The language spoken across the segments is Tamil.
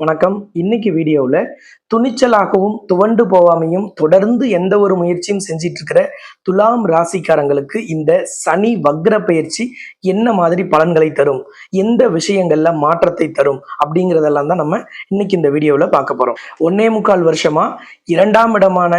வணக்கம். இன்னைக்கு வீடியோவில் துணிச்சலாகவும் துவண்டு போகாமையும் தொடர்ந்து எந்த ஒரு முயற்சியும் செஞ்சிட்டு இருக்கிற துலாம் ராசிக்காரங்களுக்கு இந்த சனி வக்ர பயிற்சி என்ன மாதிரி பலன்களை தரும்? எந்த விஷயங்கள்ல மாற்றத்தை தரும்? அப்படிங்கிறதெல்லாம் தான் நம்ம இன்னைக்கு இந்த வீடியோவில் பார்க்க போறோம். ஒன்னே முக்கால் வருஷமா இரண்டாம் இடமான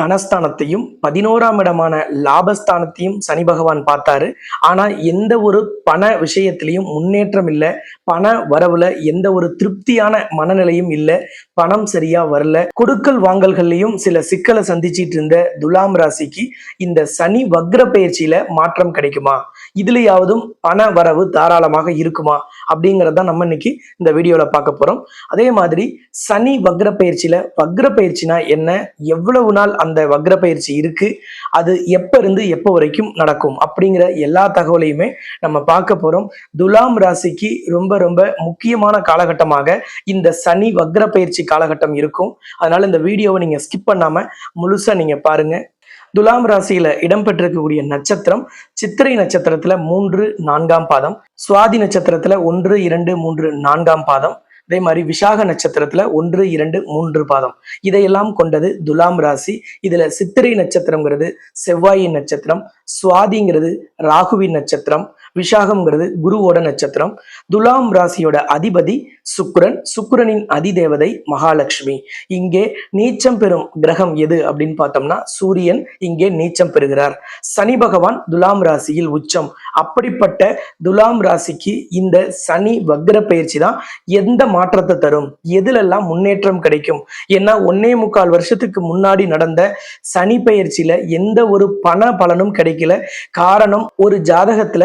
தனஸ்தானத்தையும் பதினோராம் இடமான லாபஸ்தானத்தையும் சனி பகவான் பார்த்தாரு. ஆனா எந்த ஒரு பண விஷயத்திலையும் முன்னேற்றம் இல்லை. பண வரவுல எந்த ஒரு திருப்தியான மனநிலையும் இல்லை. பணம் சரியா வரல. கொடுக்கல் வாங்கல்கள்லையும் சில சிக்கலை சந்திச்சிட்டு இருந்த துலாம் ராசிக்கு இந்த சனி வக்ர பயிற்சியில மாற்றம் கிடைக்குமா? இதுலயாவதும் பண வரவு தாராளமாக இருக்குமா? அப்படிங்கிறத நம்ம இன்னைக்கு இந்த வீடியோவில் பார்க்க போகிறோம் அதே மாதிரி சனி வக்ர பயிற்சியில் வக்ர பயிற்சினா என்ன? எவ்வளவு நாள் அந்த வக்ர பயிற்சி இருக்குது அது எப்போ இருந்து எப்போ வரைக்கும் நடக்கும்? அப்படிங்கிற எல்லா தகவலையுமே நம்ம பார்க்க போகிறோம் துலாம் ராசிக்கு ரொம்ப ரொம்ப முக்கியமான காலகட்டமாக இந்த சனி வக்ர பயிற்சி காலகட்டம் இருக்கும். அதனால் இந்த வீடியோவை நீங்கள் ஸ்கிப் பண்ணாமல் முழுசாக நீங்கள் பாருங்கள் துலாம் ராசியில இடம்பெற்றிருக்கக்கூடிய நட்சத்திரம் சித்திரை நட்சத்திரத்துல மூன்று நான்காம் பாதம். சுவாதி நட்சத்திரத்துல ஒன்று இரண்டு மூன்று நான்காம் பாதம். அதே மாதிரி விசாக நட்சத்திரத்துல ஒன்று இரண்டு மூன்று பாதம். இதையெல்லாம் கொண்டது துலாம் ராசி. இதுல சித்திரை நட்சத்திரம்ங்கிறது செவ்வாயின் நட்சத்திரம் சுவாதிங்கிறது ராகுவின் நட்சத்திரம். விஷாகம்ங்கிறது குருவோட நட்சத்திரம். துலாம் ராசியோட அதிபதி சுக்ரன். சுக்ரனின் அதிதேவதை மகாலட்சுமி. இங்கே நீச்சம் பெறும் கிரகம் எது அப்படின்னு பார்த்தோம்னா சூரியன். இங்கே நீச்சம் பெறுகிறார். சனி பகவான் துலாம் ராசியில் உச்சம். அப்படிப்பட்ட துலாம் ராசிக்கு இந்த சனி வக்ர பயிற்சி தான் எந்த மாற்றத்தை தரும்? எதுலெல்லாம் முன்னேற்றம் கிடைக்கும்? ஏன்னா ஒன்னே முக்கால் வருஷத்துக்கு முன்னாடி நடந்த சனி பயிற்சியில எந்த ஒரு பண பலனும் கிடைக்கல. காரணம் ஒரு ஜாதகத்துல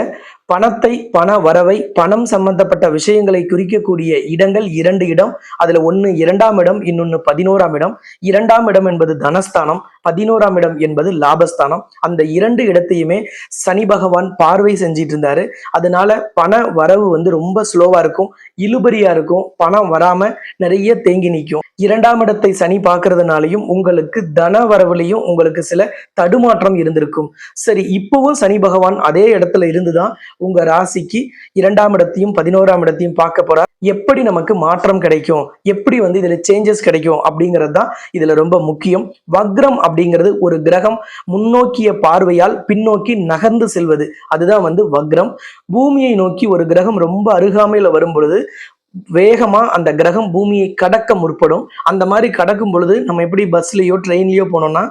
பணத்தை பண வரவை பணம் சம்பந்தப்பட்ட விஷயங்களை குறிக்கக்கூடிய இடங்கள் இரண்டு இடம். அதுல ஒண்ணு இரண்டாம் இடம் இன்னொன்னு பதினோராம் இடம். இரண்டாம் இடம் என்பது தனஸ்தானம் பதினோராம் இடம் என்பது லாபஸ்தானம். அந்த இரண்டு இடத்தையுமே சனி பகவான் பார்வை செஞ்சிட்டு இருந்தாரு அதனால பண வரவு வந்து ரொம்ப ஸ்லோவா இருக்கும் இழுபறியா இருக்கும் பணம் வராம நிறைய தேங்கி நிற்கும் இரண்டாம் இடத்தை சனி பார்க்கறதுனாலையும் உங்களுக்கு தன வரவுலையும் உங்களுக்கு சில தடுமாற்றம் இருந்திருக்கும். சரி இப்பவும் சனி பகவான் அதே இடத்துல இருந்துதான் உங்க ராசிக்கு இரண்டாம் இடத்தையும் பதினோராம் இடத்தையும் பார்க்க போறார் எப்படி நமக்கு மாற்றம் கிடைக்கும்? எப்படி வந்து இதுல சேஞ்சஸ் கிடைக்கும்? அப்படிங்கிறது தான் இதுல ரொம்ப முக்கியம். வக்ரம் அப்படிங்கிறது ஒரு கிரகம் முன்னோக்கிய பார்வையால் பின்னோக்கி நகர்ந்து செல்வது. அதுதான் வந்து வக்ரம். பூமியை நோக்கி ஒரு கிரகம் ரொம்ப அருகாமையில வரும் பொழுது வேகமா அந்த கிரகம் பூமியை கடக்க முற்படும். அந்த மாதிரி கடக்கும் பொழுது நம்ம எப்படி பஸ்லயோ ட்ரெயின்லயோ போனோம்னா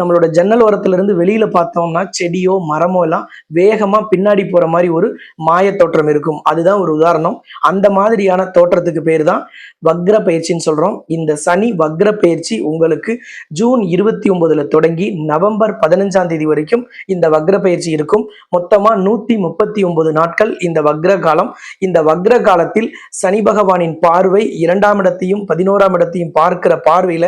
நம்மளோட ஜன்னல் ஓரத்துல இருந்து வெளியில பார்த்தோம்னா செடியோ மரமோ எல்லாம் வேகமா பின்னாடி போற மாதிரி ஒரு மாய தோற்றம் இருக்கும். அதுதான் ஒரு உதாரணம். அந்த மாதிரியான தோற்றத்துக்கு பேர் தான் வக்ர பயிற்சின்னு சொல்றோம். இந்த சனி வக்ர பயிற்சி உங்களுக்கு ஜூன் இருபத்தி ஒன்பதுல தொடங்கி நவம்பர் பதினஞ்சாம் தேதி வரைக்கும் இந்த வக்ர பயிற்சி இருக்கும். மொத்தமா நூத்தி முப்பத்தி ஒன்பது நாட்கள் இந்த வக்ர காலம் இந்த வக்ர காலத்தில் சனி பகவானின் பார்வை இரண்டாம் இடத்தையும் பதினோராம் இடத்தையும் பார்க்கிற பார்வையில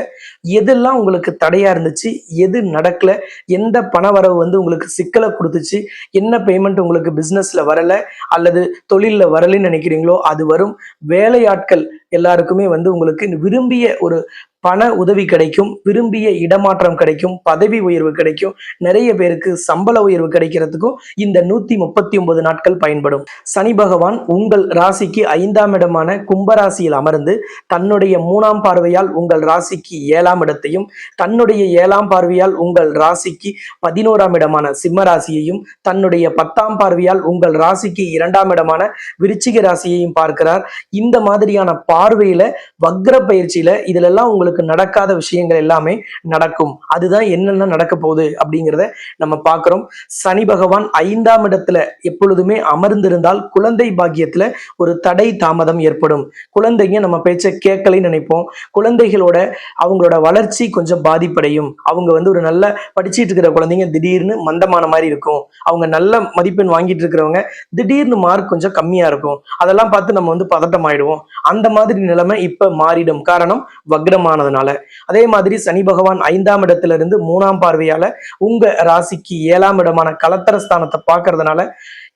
எதெல்லாம் உங்களுக்கு தடையா இருந்துச்சு எது நடக்கல. எந்த பணவரவு வந்து உங்களுக்கு சிக்கலை கொடுத்துச்சு? என்ன பேமெண்ட் உங்களுக்கு பிசினஸ்ல வரல? அல்லது தொழில்ல வரலன்னு நினைக்கிறீங்களோ அது வரும். வேலையாட்கள் எல்லாருக்குமே வந்து உங்களுக்கு விரும்பிய ஒரு பண உதவி கிடைக்கும் விரும்பிய இடமாற்றம் கிடைக்கும் பதவி உயர்வு கிடைக்கும் நிறைய பேருக்கு சம்பள உயர்வு கிடைக்கிறதுக்கும் இந்த நூத்தி முப்பத்தி ஒன்பது நாட்கள் பயன்படும். சனி பகவான் உங்கள் ராசிக்கு ஐந்தாம் இடமான கும்பராசியில் அமர்ந்து தன்னுடைய மூணாம் பார்வையால் உங்கள் ராசிக்கு ஏழாம் இடத்தையும் தன்னுடைய ஏழாம் பார்வையால் உங்கள் ராசிக்கு பதினோராம் இடமான சிம்ம ராசியையும் தன்னுடைய பத்தாம் பார்வையால் உங்கள் ராசிக்கு இரண்டாம் இடமான விருச்சிக ராசியையும் பார்க்கிறார். இந்த மாதிரியான பார்வையில வக்ர பயிற்சியில இதுல எல்லாம் உங்களுக்கு நடக்காத விஷயங்கள் எல்லாமே நடக்கும். அதுதான் என்னென்ன நடக்க போகுது அப்படிங்கிறத நம்ம பார்க்கிறோம். சனி பகவான் ஐந்தாம் இடத்துல எப்பொழுதுமே அமர்ந்திருந்தால் குழந்தை பாக்கியத்துல ஒரு தடை தாமதம் ஏற்படும். குழந்தைங்க நம்ம பேச்ச கேட்கலைன்னு நினைப்போம். குழந்தைகளோட அவங்களோட வளர்ச்சி கொஞ்சம் பாதிப்படையும். அவங்க வந்து ஒரு நல்ல படிச்சிட்டு இருக்கிற குழந்தைங்க திடீர்னு மந்தமான மாதிரி இருக்கும். அவங்க நல்ல மதிப்பெண் வாங்கிட்டு இருக்கிறவங்க திடீர்னு மார்க் கொஞ்சம் கம்மியா இருக்கும். அதெல்லாம் பார்த்து நம்ம வந்து பதட்டம் ஆயிடுவோம் அந்த மாதிரி நிலைமை இப்ப மாறிடும். காரணம் வக்ரமானதுனால. அதே மாதிரி சனி பகவான் ஐந்தாம் இடத்துல இருந்து மூணாம் பார்வையால உங்க ராசிக்கு ஏழாம் இடமான கலத்தர ஸ்தானத்தை பார்க்கறதுனால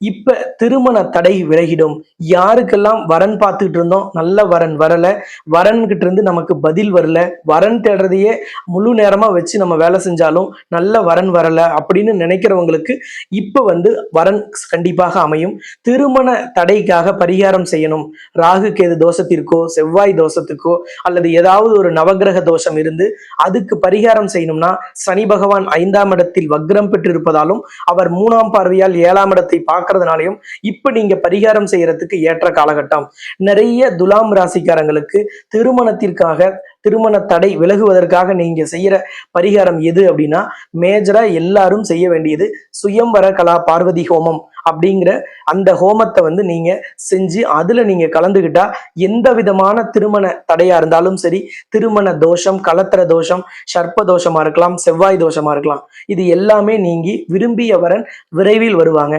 இப்ப திருமண தடை விலகிடும். யாருக்கெல்லாம் வரன் பார்த்துட்டு இருந்தோம் நல்ல வரன் வரல வரன் கிட்ட இருந்து நமக்கு பதில் வரல வரன் தேடுறதையே முழு நேரமா வச்சு நம்ம வேலை செஞ்சாலும் நல்ல வரன் வரல அப்படின்னு நினைக்கிறவங்களுக்கு இப்ப வந்து வரன் கண்டிப்பாக அமையும். திருமண தடைக்காக பரிகாரம் செய்யணும். ராகு கேது தோஷத்திற்கோ செவ்வாய் தோஷத்துக்கோ அல்லது ஏதாவது ஒரு நவக்கிரக தோஷம் இருந்து அதுக்கு பரிகாரம் செய்யணும்னா சனி பகவான் ஐந்தாம் இடத்தில் வக்ரம் பெற்றிருப்பதாலும் அவர் மூணாம் பார்வையால் ஏழாம் இடத்தை பார்க்கறதுனாலையும் இப்ப நீங்க பரிகாரம் செய்யறதுக்கு ஏற்ற காலகட்டம். நிறைய துலாம் ராசிக்காரங்களுக்கு திருமணத்திற்காக திருமண தடை விலகுவதற்காக நீங்க செய்யற பரிகாரம் எது அப்படின்னா மேஜரா எல்லாரும் செய்ய வேண்டியது சுயம்வர கலா பார்வதி ஹோமம். அப்படிங்கிற அந்த ஹோமத்தை வந்து நீங்க செஞ்சு அதுல நீங்க கலந்துக்கிட்டா எந்த விதமான திருமண தடையா இருந்தாலும் சரி திருமண தோஷம் கலத்திர தோஷம் சர்ப்ப தோஷமா இருக்கலாம் செவ்வாய் தோஷமா இருக்கலாம் இது எல்லாமே நீங்கி விரும்பிய வரன் விரைவில் வருவாங்க.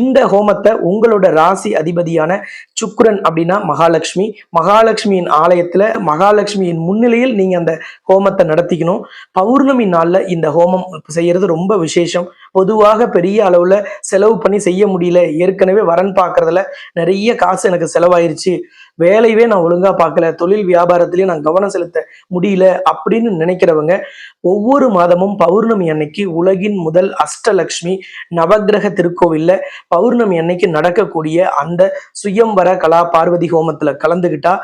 இந்த ஹோமத்தை உங்களோட ராசி அதிபதியான சுக்ரன் அப்படின்னா மகாலட்சுமி. மகாலட்சுமியின் ஆலயத்துல மகாலட்சுமியின் முன்னிலையில் நீங்க அந்த ஹோமத்தை நடத்திக்கணும். பௌர்ணமி நாள்ல இந்த ஹோமம் செய்யறது ரொம்ப விசேஷம். பொதுவாக பெரிய அளவுல செலவு பண்ணி செய்ய முடியல. ஏற்கனவே வரன் பார்க்கறதுல நிறைய காசு எனக்கு செலவாயிருச்சு. வேலையவே நான் ஒழுங்கா பார்க்கல தொழில் வியாபாரத்திலயும் நான் கவனம் செலுத்த முடியல அப்படின்னு நினைக்கிறவங்க ஒவ்வொரு மாதமும் பௌர்ணமி அன்னைக்கு உலகின் முதல் அஷ்டலக்ஷ்மி நவக்கிரக திருக்கோவில்ல பௌர்ணமி அன்னைக்கு நடக்கக்கூடிய அந்த சுயம்வர கலா பார்வதி ஹோமத்துல கலந்துகிட்டா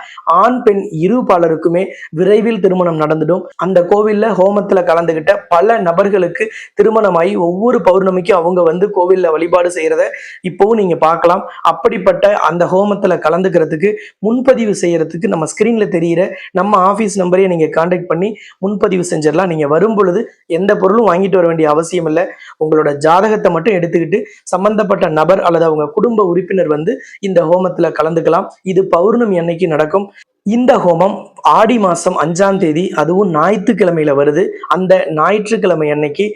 ஆண் பெண் இரு பாலருக்குமே விரைவில் திருமணம் நடந்துடும். அந்த கோவில்ல ஹோமத்துல கலந்துகிட்ட பல நபர்களுக்கு திருமணமாகி ஒவ்வொரு பௌர்ணமிக்கும் அவங்க வந்து கோவில்ல வழிபாடு செய்யறத இப்போவும் நீங்க பார்க்கலாம். அப்படிப்பட்ட அந்த ஹோமத்துல கலந்துக்கிறதுக்கு முன்பதிவு செய்யறதுக்கு நம்ம ஸ்கிரீன்ல தெரியிற நம்ம ஆஃபீஸ் நம்பரையே நீங்க காண்டாக்ட் பண்ணி முன்பதிவு செஞ்சிடலாம் நீங்க வரும் பொழுது எந்த பொருளும் வாங்கிட்டு வர வேண்டிய அவசியம் இல்லை. உங்களோட ஜாதகத்தை மட்டும் எடுத்துக்கிட்டு சம்பந்தப்பட்ட நபர் அல்லது அவங்க குடும்ப உறுப்பினர் வந்து இந்த ஹோமத்துல கலந்துக்கலாம். இது பௌர்ணமி அன்னைக்கு நடக்கும். இந்த ஹோமம் ஆடி மாதம் அஞ்சாம் தேதி அதுவும் ஞாயிற்றுக்கிழமையில வருது. அந்த ஞாயிற்றுக்கிழமை அன்னைக்கு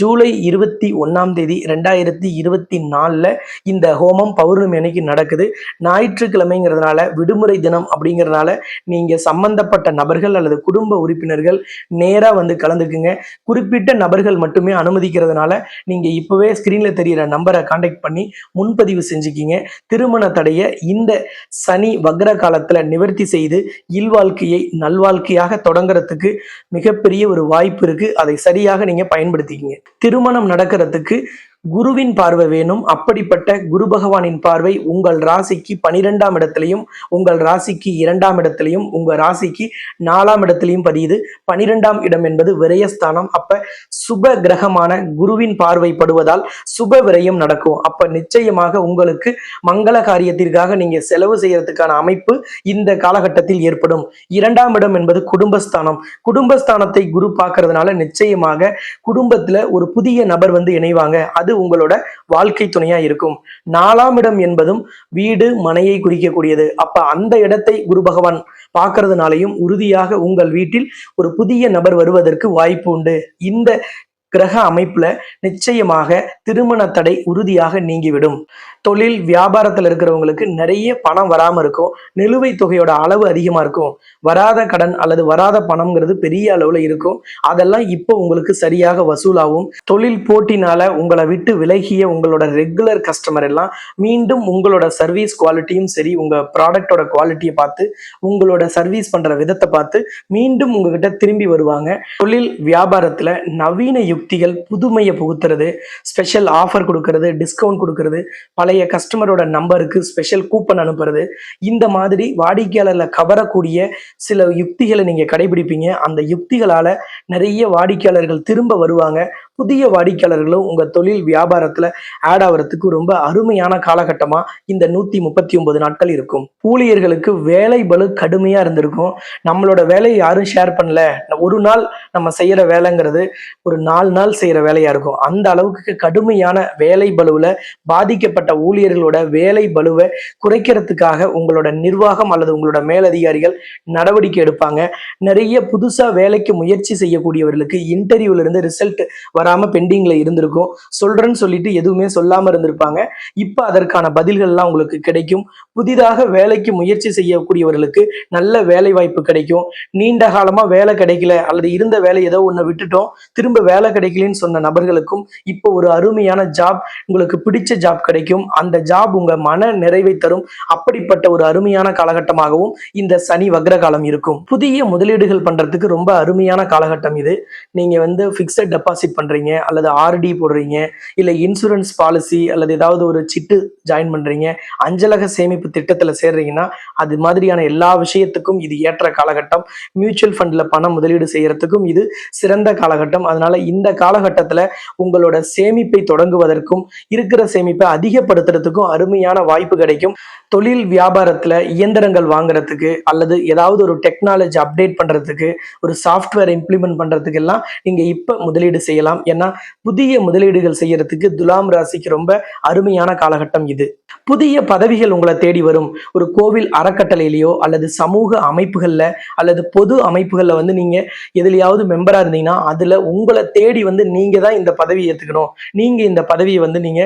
ஜூலை இருபத்தி ஒன்னாம் தேதி ரெண்டாயிரத்தி இருபத்தி நாலில் இந்த ஹோமம் பௌர்ணமி அன்னைக்கு நடக்குது. ஞாயிற்றுக்கிழமைங்கிறதுனால விடுமுறை தினம் அப்படிங்கிறதுனால நீங்கள் சம்பந்தப்பட்ட நபர்கள் அல்லது குடும்ப உறுப்பினர்கள் நேராக வந்து கலந்துக்குங்க. குறிப்பிட்ட நபர்கள் மட்டுமே அனுமதிக்கிறதுனால நீங்கள் இப்போவே ஸ்க்ரீனில் தெரியிற நம்பரை காண்டாக்ட் பண்ணி முன்பதிவு செஞ்சுக்கிங்க. திருமண தடையை இந்த சனி வக்ர காலத்தில் நிவர்த்தி செய்து இல்வாழ்க்கையை நல்வாழ்க்கையாக தொடங்குறதுக்கு மிகப்பெரிய ஒரு வாய்ப்பு இருக்கு. அதை சரியாக நீங்க பயன்படுத்திக்கிங்க. திருமணம் நடக்கிறதுக்கு குருவின் பார்வை வேணும். அப்படிப்பட்ட குரு பகவானின் பார்வை உங்கள் ராசிக்கு பனிரெண்டாம் இடத்திலையும் உங்கள் ராசிக்கு இரண்டாம் இடத்திலையும் உங்க ராசிக்கு நாலாம் இடத்திலையும் பதியுது. பனிரெண்டாம் இடம் என்பது விரயஸ்தானம். அப்ப சுப கிரகமான குருவின் பார்வை படுவதால் சுப விரயம் நடக்கும். அப்ப நிச்சயமாக உங்களுக்கு மங்கள காரியத்திற்காக நீங்க செலவு செய்யறதுக்கான அமைப்பு இந்த காலகட்டத்தில் ஏற்படும். இரண்டாம் இடம் என்பது குடும்பஸ்தானம். குடும்பஸ்தானத்தை குரு பார்க்கறதுனால நிச்சயமாக குடும்பத்துல ஒரு புதிய நபர் வந்து இணைவாங்க. அது உங்களோட வாழ்க்கை துணையா இருக்கும். நாலாம் இடம் என்பதும் வீடு மனையை குறிக்கக்கூடியது. அப்ப அந்த இடத்தை குரு பகவான் பார்க்கறதுனாலையும் உறுதியாக உங்கள் வீட்டில் ஒரு புதிய நபர் வருவதற்கு வாய்ப்பு உண்டு. இந்த கிரக அமைப்புல நிச்சயமாக திருமண தடை உறுதியாக நீங்கிவிடும். தொழில் வியாபாரத்துல இருக்கிறவங்களுக்கு நிறைய பணம் வராம இருக்கும். நிலுவைத் தொகையோட அளவு அதிகமா இருக்கும். வராத கடன் அல்லது வராத பணம்ங்கிறது பெரிய அளவுல இருக்கும். அதெல்லாம் இப்போ உங்களுக்கு சரியாக வசூலாகும். தொழில் போட்டினால உங்களை விட்டு விலகிய உங்களோட ரெகுலர் கஸ்டமர் எல்லாம் மீண்டும் உங்களோட சர்வீஸ் குவாலிட்டியும் சரி உங்க ப்ராடக்டோட குவாலிட்டியை பார்த்து உங்களோட சர்வீஸ் பண்ற விதத்தை பார்த்து மீண்டும் உங்ககிட்ட திரும்பி வருவாங்க. தொழில் வியாபாரத்துல நவீன யுக்திகள் புதுமையை புகுத்துறது ஸ்பெஷல் ஆஃபர் கொடுக்கறது டிஸ்கவுண்ட் கொடுக்கறது பழைய கஸ்டமரோட நம்பருக்கு ஸ்பெஷல் கூப்பன் அனுப்புறது. இந்த மாதிரி வாடிக்கையாளர்ல கவரக்கூடிய சில யுக்திகளை நீங்க கடைபிடிப்பீங்க. அந்த யுக்திகளால நிறைய வாடிக்கையாளர்கள் திரும்ப வருவாங்க. புதிய வாடிக்கையாளர்களும் உங்கள் தொழில் வியாபாரத்தில் ஆட் ஆகிறதுக்கு ரொம்ப அருமையான காலகட்டமாக இந்த நூற்றி முப்பத்தி ஒன்பது நாட்கள் இருக்கும். ஊழியர்களுக்கு வேலை பலு கடுமையாக இருந்திருக்கும். நம்மளோட வேலையை யாரும் ஷேர் பண்ணல. ஒரு நாள் நம்ம செய்கிற வேலைங்கிறது ஒரு நாலு நாள் செய்கிற வேலையாக இருக்கும். அந்த அளவுக்கு கடுமையான வேலை பலுவில் பாதிக்கப்பட்ட ஊழியர்களோட வேலை பலுவை குறைக்கிறதுக்காக உங்களோட நிர்வாகம் அல்லது உங்களோட மேலதிகாரிகள் நடவடிக்கை எடுப்பாங்க. நிறைய புதுசாக வேலைக்கு முயற்சி செய்யக்கூடியவர்களுக்கு இன்டர்வியூலேருந்து ரிசல்ட் வர வராமல் பெண்டிங்ல இருந்திருக்கும். சொல்றேன்னு சொல்லிட்டு எதுவுமே சொல்லாம இருந்திருப்பாங்க. இப்ப அதற்கான பதில்கள்லாம் உங்களுக்கு கிடைக்கும். புதிதாக வேலைக்கு முயற்சி செய்யக்கூடியவர்களுக்கு நல்ல வேலை வாய்ப்பு கிடைக்கும். நீண்ட காலமா வேலை கிடைக்கல அல்லது இருந்த வேலை ஏதோ ஒன்று விட்டுட்டோம் திரும்ப வேலை கிடைக்கலன்னு சொன்ன நபர்களுக்கும் இப்போ ஒரு அருமையான ஜாப் உங்களுக்கு பிடிச்ச ஜாப் கிடைக்கும். அந்த ஜாப் உங்க மன நிறைவை தரும். அப்படிப்பட்ட ஒரு அருமையான காலகட்டமாகவும் இந்த சனி வக்ர காலம் இருக்கும். புதிய முதலீடுகள் பண்றதுக்கு ரொம்ப அருமையான காலகட்டம் இது. நீங்க வந்து ஃபிக்ஸட் டெபாசிட் பண்றீங்க. அல்லது ஆர்டி போடுறீங்க இல்லை இன்சூரன்ஸ் பாலிசி அல்லது ஏதாவது ஒரு சிட்டு ஜாயின் பண்றீங்க அஞ்சலக சேமிப்பு திட்டத்தில் சேர்றீங்கன்னா அது மாதிரியான எல்லா விஷயத்துக்கும் இது ஏற்ற காலகட்டம். மியூச்சுவல் ஃபண்டில் பணம் முதலீடு செய்யறதுக்கும் இது சிறந்த காலகட்டம். அதனால இந்த காலகட்டத்தில் உங்களோட சேமிப்பை தொடங்குவதற்கும் இருக்கிற சேமிப்பை அதிகப்படுத்துறதுக்கும் அருமையான வாய்ப்பு கிடைக்கும். தொழில் வியாபாரத்தில் இயந்திரங்கள் வாங்குறதுக்கு அல்லது ஏதாவது ஒரு டெக்னாலஜி அப்டேட் பண்ணுறதுக்கு ஒரு சாஃப்ட்வேர் இம்ப்ளிமெண்ட் பண்ணுறதுக்கெல்லாம் எல்லாம் இப்போ முதலீடு செய்யலாம். ஏன்னா புதிய முதலீடுகள் செய்யறதுக்கு துலாம் ராசிக்கு ரொம்ப அருமையான காலகட்டம் இது. புதிய பதவிகள் உங்களை தேடி வரும். ஒரு கோவில் அறக்கட்டளையிலயோ அல்லது சமூக அமைப்புகள்ல அல்லது பொது அமைப்புகள்ல வந்து நீங்க எதுலையாவது மெம்பரா இருந்தீங்கன்னா அதுல உங்களை தேடி வந்து நீங்க தான் இந்த பதவியை ஏத்துக்கணும். நீங்க இந்த பதவியை வந்து நீங்க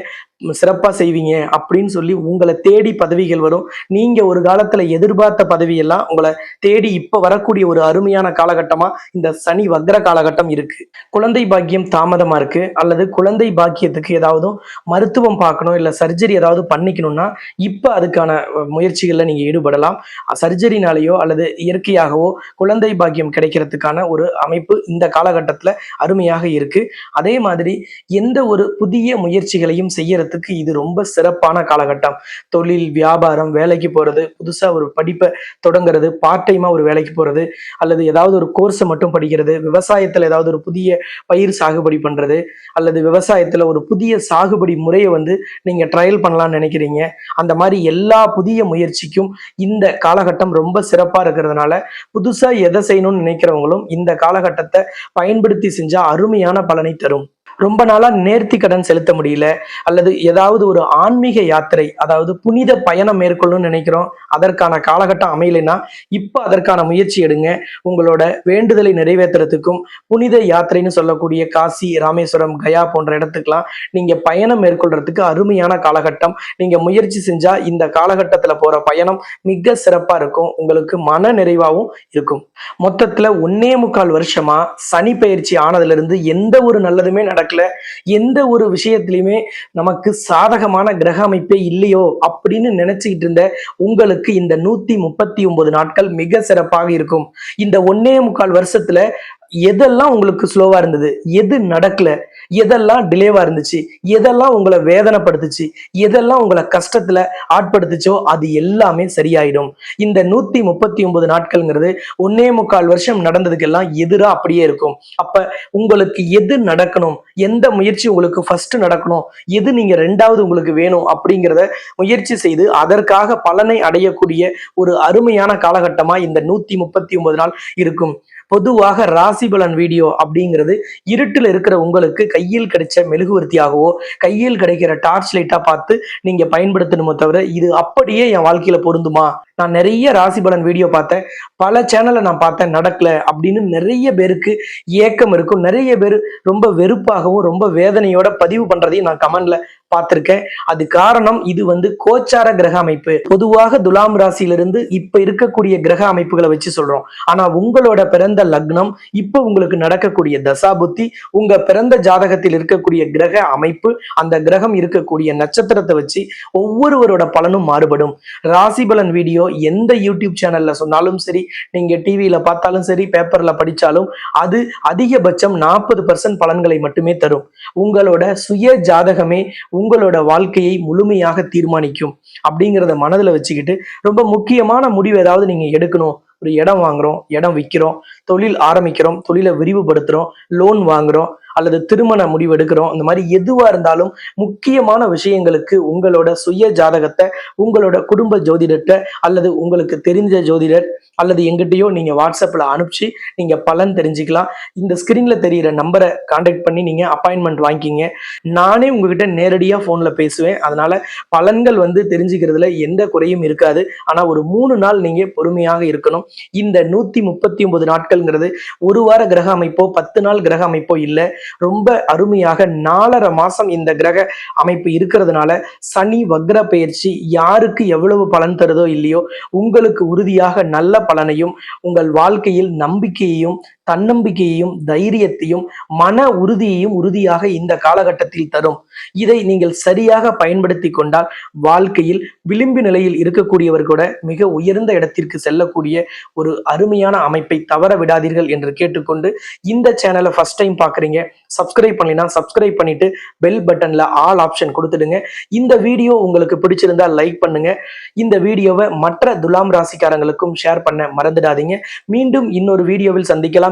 சிறப்பாக செய்வீங்க அப்படின்னு சொல்லி உங்களை தேடி பதவிகள் வரும். நீங்கள் ஒரு காலத்தில் எதிர்பார்த்த பதவியெல்லாம் உங்களை தேடி இப்போ வரக்கூடிய ஒரு அருமையான காலகட்டமாக இந்த சனி வக்ர காலகட்டம் இருக்குது குழந்தை பாக்கியம் தாமதமாக இருக்குது அல்லது குழந்தை பாக்கியத்துக்கு ஏதாவது மருத்துவம் பார்க்கணும் இல்லை சர்ஜரி ஏதாவது பண்ணிக்கணும்னா இப்போ அதுக்கான முயற்சிகளில் நீங்கள் ஈடுபடலாம். சர்ஜரினாலேயோ அல்லது இயற்கையாகவோ குழந்தை பாக்கியம் கிடைக்கிறதுக்கான ஒரு அமைப்பு இந்த காலகட்டத்தில் அருமையாக இருக்குது அதே மாதிரி எந்த ஒரு புதிய முயற்சிகளையும் செய்யறதுக்கு இது ரொம்ப சிறப்பான காலகட்டம். தொழில் வியாபாரம் வேலைக்கு போறது புதுசா ஒரு படிப்பை தொடங்குறது பார்ட் டைமா ஒரு வேலைக்கு போறது அல்லது ஏதாவது ஒரு கோர்ஸை மட்டும் படிக்கிறது விவசாயத்துல ஏதாவது ஒரு புதிய பயிர் சாகுபடி பண்றது அல்லது விவசாயத்துல ஒரு புதிய சாகுபடி முறையை வந்து நீங்க ட்ரையல் பண்ணலாம்னு நினைக்கிறீங்க. அந்த மாதிரி எல்லா புதிய முயற்சிக்கும் இந்த காலகட்டம் ரொம்ப சிறப்பா இருக்கிறதுனால புதுசா எதை செய்யணும்னு நினைக்கிறவங்களும் இந்த காலகட்டத்தை பயன்படுத்தி செஞ்சா அருமையான பலனை தரும். ரொம்ப நாளா நேர்த்தி கடன் செலுத்த முடியல அல்லது ஏதாவது ஒரு ஆன்மீக யாத்திரை அதாவது புனித பயணம் மேற்கொள்ளணும்னு நினைக்கிறோம். அதற்கான காலகட்டம் அமையலைன்னா இப்ப அதற்கான முயற்சி எடுங்க. உங்களோட வேண்டுதலை நிறைவேற்றுறதுக்கும் புனித யாத்திரைன்னு சொல்லக்கூடிய காசி ராமேஸ்வரம் கயா போன்ற இடத்துக்கெல்லாம் நீங்க பயணம் மேற்கொள்றதுக்கு அருமையான காலகட்டம். நீங்க முயற்சி செஞ்சா இந்த காலகட்டத்துல போற பயணம் மிக சிறப்பா இருக்கும். உங்களுக்கு மன நிறைவாகவும் இருக்கும். மொத்தத்துல ஒன்னே முக்கால் வருஷமா சனி பயிற்சி ஆனதுல இருந்து எந்த ஒரு நல்லதுமே நடக்கல. எந்த ஒரு விஷயத்திலையுமே நமக்கு சாதகமான கிரக அமைப்பே இல்லையோ அப்படின்னு நினைச்சுக்கிட்டு இருந்த உங்களுக்கு இந்த நூத்தி முப்பத்தி ஒன்பது நாட்கள் மிக சிறப்பாக இருக்கும். இந்த ஒன்னே முக்கால் வருஷத்துல எதெல்லாம் உங்களுக்கு ஸ்லோவா இருந்தது? எது நடக்கல? எதெல்லாம் டிலேவா இருந்துச்சு? எதெல்லாம் உங்களை வேதனைப்படுத்துச்சு? எதெல்லாம் உங்களை கஷ்டத்துல ஆட்படுத்துச்சோ அது எல்லாமே சரியாயிடும். இந்த நூத்தி முப்பத்தி ஒன்பது நாட்கள்ங்கிறது ஒன்னே முக்கால் வருஷம் நடந்ததுக்கெல்லாம் எதிரா அப்படியே இருக்கும். அப்ப உங்களுக்கு எது நடக்கணும்? எந்த முயற்சி உங்களுக்கு ஃபர்ஸ்ட் நடக்கணும்? எது நீங்க ரெண்டாவது உங்களுக்கு வேணும்? அப்படிங்கிறத முயற்சி செய்து அதற்காக பலனை அடையக்கூடிய ஒரு அருமையான காலகட்டமா இந்த நூத்தி முப்பத்தி ஒன்பது நாள் இருக்கும். பொதுவாக ராசி பலன் வீடியோ அப்படிங்கிறது இருட்டில் இருக்கிற உங்களுக்கு கையில் கிடைச்ச மெழுகுவர்த்தியாகவோ கையில் கிடைக்கிற டார்ச் லைட்டா பார்த்து நீங்க பயன்படுத்தணுமோ தவிர இது அப்படியே என் வாழ்க்கையில பொருந்துமா? நான் நிறைய ராசி பலன் வீடியோ பார்த்தேன். பல சேனலை நான் பார்த்தேன். நடக்கல அப்படின்னு நிறைய பேருக்கு ஏக்கம் இருக்கும். நிறைய பேர் ரொம்ப வெறுப்பாகவும் ரொம்ப வேதனையோட பதிவு பண்றதையும் நான் கமெண்ட்ல பார்த்திருக்கேன். அது காரணம் இது வந்து கோச்சார கிரக அமைப்பு. பொதுவாக துலாம் ராசியிலிருந்து இப்ப இருக்கக்கூடிய கிரக அமைப்புகளை வச்சு சொல்றோம். ஆனா உங்களோட பிறந்த லக்னம் இப்ப உங்களுக்கு நடக்கக்கூடிய தசா புத்தி உங்க பிறந்த ஜாதகத்தில் இருக்கக்கூடிய கிரக அமைப்பு அந்த கிரகம் இருக்கக்கூடிய நட்சத்திரத்தை வச்சு ஒவ்வொருவரோட பலனும் மாறுபடும். ராசி பலன் வீடியோ எந்த யூடியூப் சேனல்ல சொன்னாலும் சரி நீங்க டிவியில பார்த்தாலும் சரி பேப்பர்ல படிச்சாலும் அது அதிகபட்சம் நாற்பது பர்சன்ட் பலன்களை மட்டுமே தரும். உங்களோட சுய ஜாதகமே உங்களோட வாழ்க்கையை முழுமையாக தீர்மானிக்கும் அப்படிங்கிறத மனதில் வச்சுக்கிட்டு ரொம்ப முக்கியமான முடிவு ஏதாவது நீங்கள் எடுக்கணும். ஒரு இடம் வாங்குறோம் இடம் விற்கிறோம் தொழில் ஆரம்பிக்கிறோம் தொழிலை விரிவுபடுத்துகிறோம் லோன் வாங்குறோம். அல்லது திருமண முடிவு எடுக்கிறோம் அந்த மாதிரி எதுவா இருந்தாலும் முக்கியமான விஷயங்களுக்கு உங்களோட சுய ஜாதகத்தை உங்களோட குடும்ப ஜோதிடத்தை அல்லது உங்களுக்கு தெரிஞ்ச ஜோதிடர் அல்லது எங்கிட்டயோ நீங்க வாட்ஸ்அப்ல அனுப்பிச்சு நீங்க பலன் தெரிஞ்சுக்கலாம். இந்த ஸ்கிரீன்ல தெரியிற நம்பரை காண்டாக்ட் பண்ணி நீங்க அப்பாயின்மெண்ட் வாங்கிக்கிங்க. நானே உங்ககிட்ட நேரடியா போன்ல பேசுவேன். அதனால பலன்கள் வந்து தெரிஞ்சுக்கிறதுல எந்த குறையும் இருக்காது. ஆனா ஒரு மூணு நாள் நீங்க பொறுமையாக இருக்கணும். இந்த நூத்தி முப்பத்தி ஒன்பது நாட்கள்ங்கிறது ஒரு வார கிரக அமைப்போ பத்து நாள் கிரக அமைப்போ இல்லை. ரொம்ப அருமையாக நாலரை மாசம் இந்த கிரக அமைப்பு இருக்கிறதுனால சனி வக்ர பயிற்சி யாருக்கு எவ்வளவு பலன் தருதோ இல்லையோ உங்களுக்கு உறுதியாக நல்ல பலனையும் உங்கள் வாழ்க்கையில் நம்பிக்கையையும் தன்னம்பிக்கையையும் தைரியத்தையும் மன உறுதியையும் உறுதியாக இந்த காலகட்டத்தில் தரும். இதை நீங்கள் சரியாக பயன்படுத்தி கொண்டால் வாழ்க்கையில் விளிம்பு நிலையில் இருக்கக்கூடியவர் கூட மிக உயர்ந்த இடத்திற்கு செல்லக்கூடிய ஒரு அருமையான அமைப்பை தவற விடாதீர்கள் என்று கேட்டுக்கொண்டு இந்த சேனலை ஃபர்ஸ்ட் டைம் பார்க்குறீங்க சப்ஸ்கிரைப் பண்ணினா சப்ஸ்கிரைப் பண்ணிட்டு பெல் பட்டன்ல ஆல் ஆப்ஷன் கொடுத்துடுங்க. இந்த வீடியோ உங்களுக்கு பிடிச்சிருந்தா லைக் பண்ணுங்க. இந்த வீடியோவை மற்ற துலாம் ராசிக்காரங்களுக்கும் ஷேர் பண்ண மறந்துடாதீங்க. மீண்டும் இன்னொரு வீடியோவில் சந்திக்கலாம்.